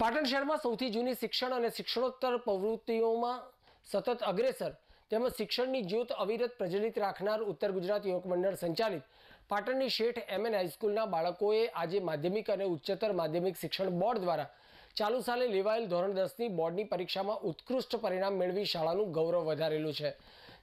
પાટણ શહેરમાં સૌથી જૂની શિક્ષણ અને શિક્ષણોત્તર પ્રવૃત્તિઓમાં સતત અગ્રેસર તેમજ શિક્ષણની જ્યોત અવિરત પ્રજ્વલિત રાખનાર ઉત્તર ગુજરાત યુવક મંડળ સંચાલિત પાટણની શેઠ એમએન હાઈસ્કૂલના બાળકોએ આજે માધ્યમિક અને ઉચ્ચતર માધ્યમિક શિક્ષણ બોર્ડ દ્વારા ચાલુ સાલે લેવાયેલ ધોરણ દસની બોર્ડની પરીક્ષામાં ઉત્કૃષ્ટ પરિણામ મેળવી શાળાનું ગૌરવ વધારેલું છે.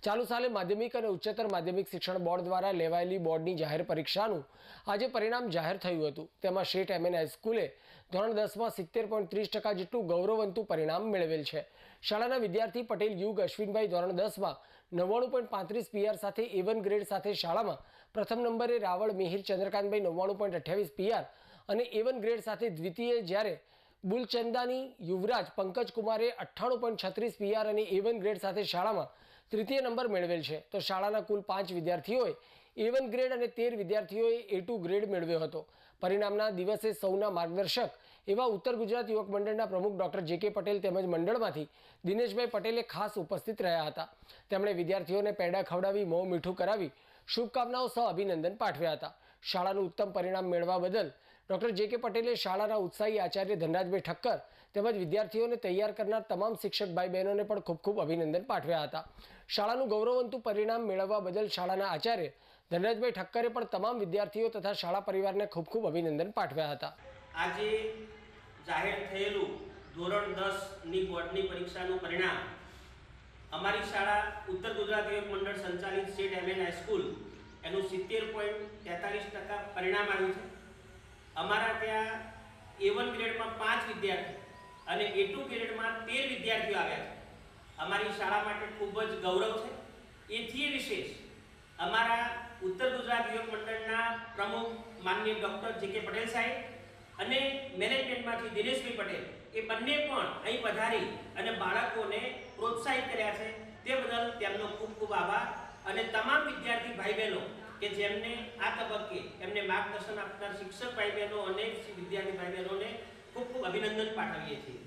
ચાલુ સાલે માધ્યમિક અને ઉચ્ચતર માધ્યમિક શિક્ષણ બોર્ડ દ્વારા લેવાયેલી બોર્ડની જાહેર પરીક્ષાનું આજે પરિણામ જાહેર થયું હતું. તેમાં શેઠ એમએન હાઈસ્કૂલે ધોરણ દસમાં સિત્તેર પોઈન્ટ ત્રીસ ટકા જેટલું ગૌરવવંતું પરિણામ મેળવેલ છે. શાળાના વિદ્યાર્થી પટેલ, યુગ અશ્વિનભાઈ ધોરણ દસમાં નવ્વાણું પોઈન્ટ પાંત્રીસ પીઆર સાથે એવન ગ્રેડ સાથે શાળામાં પ્રથમ નંબરે રાવળ, મિહિર, ચંદ્રકાંતભાઈ નવ્વાણું પોઈન્ટ અઠ્યાવીસ પીઆર અને એવન ગ્રેડ સાથે દ્વિતીય જ્યારે બુલચંદાની યુવરાજ પંકજ કુમારે અઠ્ઠાણું પોઈન્ટ છત્રીસ પીઆર અને એવન ગ્રેડ સાથે શાળામાં તૃતીય નંબર મેળવેલ છે. તો શાળાના કુલ પાંચ વિદ્યાર્થીઓએ એવન ગ્રેડ અને તેર વિદ્યાર્થીઓએ એ ટુ ગ્રેડ મેળવ્યો હતો. પરિણામના દિવસે સૌના માર્ગદર્શક એવા ઉત્તર ગુજરાત યુવક મંડળના પ્રમુખ ડૉક્ટર જે કે પટેલ તેમજ મંડળમાંથી દિનેશભાઈ પટેલે ખાસ ઉપસ્થિત રહ્યા હતા. તેમણે વિદ્યાર્થીઓને પેડા ખવડાવી, મોં મીઠું કરાવી, શુભકામનાઓ સહ અભિનંદન પાઠવ્યા હતા. શાળાનું ઉત્તમ પરિણામ મેળવવા બદલ ડૉક્ટર જે કે પટેલે શાળાના ઉત્સાહી આચાર્ય ધનરાજભાઈ ઠક્કર તેમજ વિદ્યાર્થીઓને તૈયાર કરનાર તમામ શિક્ષક ભાઈ બહેનોને પણ ખૂબ ખૂબ અભિનંદન પાઠવ્યા હતા. શાળાનું ગૌરવવંતું પરિણામ મેળવવા બદલ શાળાના આચાર્ય ધનરાજભાઈ ઠક્કરે પણ તમામ વિદ્યાર્થીઓ તથા શાળા પરિવારને ખૂબ ખૂબ અભિનંદન પાઠવ્યા હતા. આજે જાહેર થયેલું ધોરણ દસની બોર્ડની પરીક્ષાનું પરિણામ અમારી શાળા ઉત્તર ગુજરાત યુવક મંડળ સંચાલિત સ્ટેટ એમએન હાઈસ્કૂલ એનું સિત્તેર પોઈન્ટ તેતાલીસ ટકા પરિણામ આવ્યું છે. અમારા ત્યાં એ વન ગ્રેડમાં પાંચ વિદ્યાર્થી અને એ ટુ ગ્રેડમાં તેર વિદ્યાર્થીઓ આવ્યા છે. અમારી શાળા માટે ખૂબ જ ગૌરવ છે. એથી વિશેષ અમારા ઉત્તર ગુજરાત યુવક મંડળના પ્રમુખ માનનીય ડૉક્ટર જે કે પટેલ સાહેબ અને મેનેજમેન્ટમાંથી દિનેશભાઈ પટેલ એ બંને પણ અહીં પધારી અને બાળકોને પ્રોત્સાહિત કર્યા છે. તે બદલ તેમનો ખૂબ ખૂબ આભાર. અને તમામ વિદ્યાર્થી ભાઈ બહેનો કે જેમને આ તબક્કે એમને માર્ગદર્શન આપનાર શિક્ષક ભાઈ બહેનો અને વિદ્યાર્થી ભાઈ બહેનોને ખૂબ ખૂબ અભિનંદન પાઠવીએ છીએ.